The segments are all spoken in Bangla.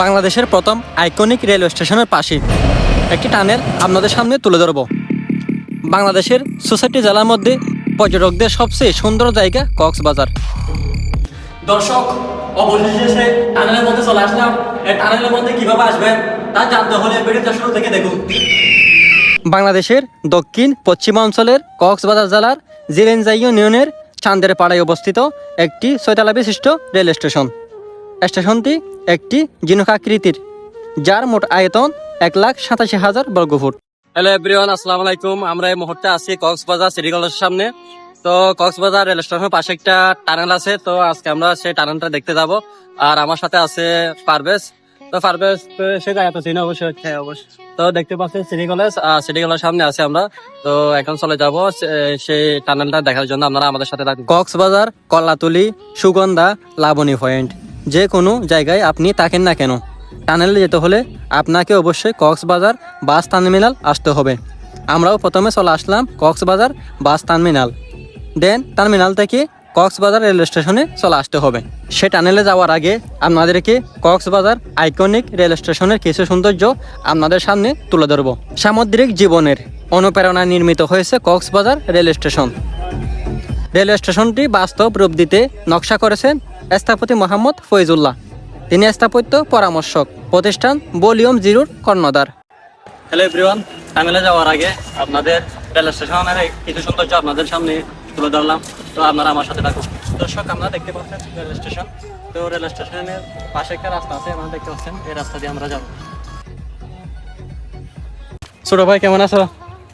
বাংলাদেশের প্রথম আইকনিক রেলওয়ে স্টেশনের পাশে। একটি টানেল আপনাদের সামনে তুলে ধরব। বাংলাদেশের সোসাইটি জেলার মধ্যে পর্যটকদের সবচেয়ে সুন্দর জায়গা কক্সবাজার। দর্শক অবশেষে টানেলের মধ্যে চলে আসলাম। এই টানেলের মধ্যে কীভাবে আসবেন তা জানতে হলে ভিডিওটা শুরু থেকে দেখুন। বাংলাদেশের দক্ষিণ পশ্চিমাঞ্চলের কক্সবাজার জেলার জিলেনজাই ইউনিয়নের চান্দের পাড়ায় অবস্থিত একটি ছয়তলা বিশিষ্ট রেল স্টেশন। স্টেশনটি একটি জিনুকাকৃতির যার মোট আয়তন এক লাখ সাতাশি হাজার বর্গফুট। হ্যালো এভরিওয়ান আসসালামু আলাইকুম। আমরা এই মুহূর্তে আছি কক্সবাজার সিটি কলেজের সামনে। তো কক্সবাজার রেল স্টেশনের পাশে একটা টানেল আছে। তো আজকে আমরা সেই টানেলটা দেখতে যাব। আর আমার সাথে আছে পারভেজ তো পারভেজ তো সে জায়গা তো চিনি অবশ্যই? হ্যাঁ অবশ্যই। তো দেখতে পাচ্ছেন সিটি কলেজ। আর সিটি কলেজের সামনে আছি আমরা। তো এখন চলে যাব সেই টানেলটা দেখার জন্য। আপনারা আমাদের সাথে কক্সবাজার কল্লাতুলি সুগন্ধা লাবণী পয়েন্ট। যে কোনো জায়গায় আপনি থাকেন না কেন? টানেলে যেতে হলে আপনাকে অবশ্যই কক্সবাজার বাস টার্মিনাল আসতে হবে। আমরাও প্রথমে চলে আসলাম Cox's Bazar bus terminal. Then terminal থেকে কক্সবাজার রেল স্টেশনে চলে আসতে হবে। সে টানেলে যাওয়ার আগে আপনাদেরকে কক্সবাজার আইকনিক রেল স্টেশনের কিছু সৌন্দর্য আপনাদের সামনে তুলে ধরব। সামুদ্রিক জীবনের অনুপ্রেরণা নির্মিত হয়েছে কক্সবাজার রেল স্টেশন। রেল স্টেশনটি বাস্তব রূপ দিতে নকশা করেছেন স্থপতি মোহাম্মদ ফৈজুল্লাহ। তিনি স্থাপত্য পরামর্শক প্রতিষ্ঠান বলিউম জিরোর কর্ণধার। হ্যালো এভরিওয়ান টাঙ্গাইলে যাওয়ার আগে আপনাদের রেল স্টেশনের কিছু সৌন্দর্য আপনাদের সামনে তুলে ধরলাম। তো আপনারা আমার সাথে থাকুন। দর্শক আপনারা দেখতে পাচ্ছেন রেল স্টেশন তো রেল স্টেশনের পাশে একটা রাস্তা আছে আপনারা দেখতে পাচ্ছেন এই রাস্তা দিয়ে আমরা যাব। ছোট ভাই কেমন আছো?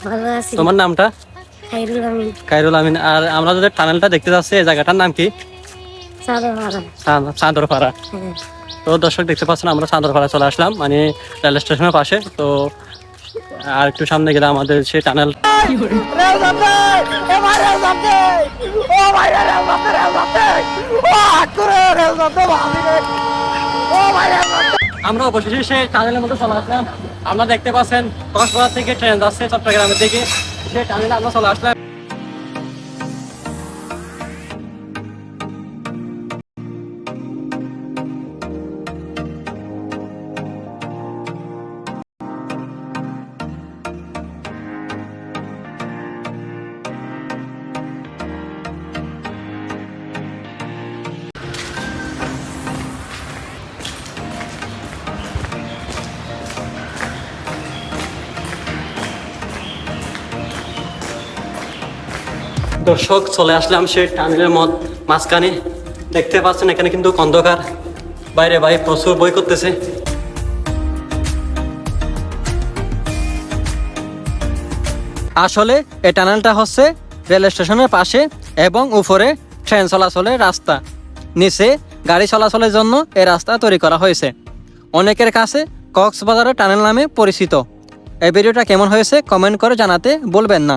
ভালো আছি। তোমার নামটা? খাইরুল আমিন। কাইরুল আমিন। আর আমরা যে টানেলটা দেখতে যাচ্ছি এই জায়গাটার নাম কি? চাঁদরপাড়া তো দর্শক দেখতে পাচ্ছেন আমরা চাঁদরপাড়া চলে আসলাম মানে রেল স্টেশনের পাশে। তো আর একটু সামনে গেলে আমাদের সেই টানেল আমরা অবশেষে সেই টানেলের মধ্যে চলে আসলাম। আমরা দেখতে পাচ্ছেন কক্সবাজার থেকে ট্রেন যাচ্ছে চট্টগ্রামের দিকে। সেই টানেলে আমরা চলে আসলাম। দর্শক, চলে আসলাম সেই টানেলের মত মাঝখানে। দেখতে পাচ্ছেন, এখানে কিন্তু অন্ধকার। বাইরে ভাই প্রচুর বই করতেছে। আসলে এই টানেলটা হচ্ছে রেল স্টেশনের পাশে এবং উপরে ট্রেন চলাচলের রাস্তা। নিচে গাড়ি চলাচলের জন্য এই রাস্তা তৈরি করা হয়েছে। অনেকের কাছে কক্সবাজারের টানেল নামে পরিচিত। এই ভিডিওটা কেমন হয়েছে কমেন্ট করে জানাতে বলবেন না।